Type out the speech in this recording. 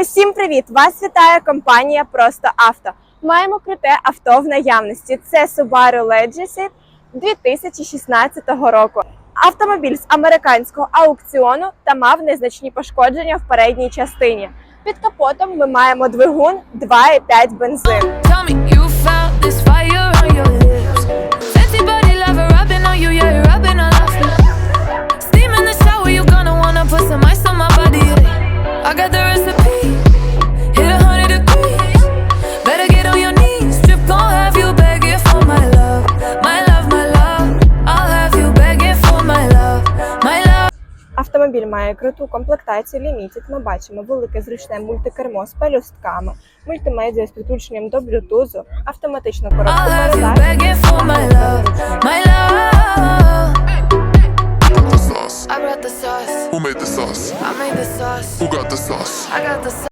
Усім привіт! Вас вітає компанія Просто Авто. Маємо круте авто в наявності. Це Subaru Legacy 2016 року. Автомобіль з американського аукціону та мав незначні пошкодження в передній частині. Під капотом ми маємо двигун 2,5 бензин. Tell me you found Автомобіль має круту комплектацію Limited. Ми бачимо велике зручне мультикермо з пелюстками, мультимедіа з підключенням до Bluetooth, автоматичну коробку передач. begging for my love, my love. the sauce? I brought the sauce, Who made the sauce? I made the sauce. Who got the sauce? I got the sauce.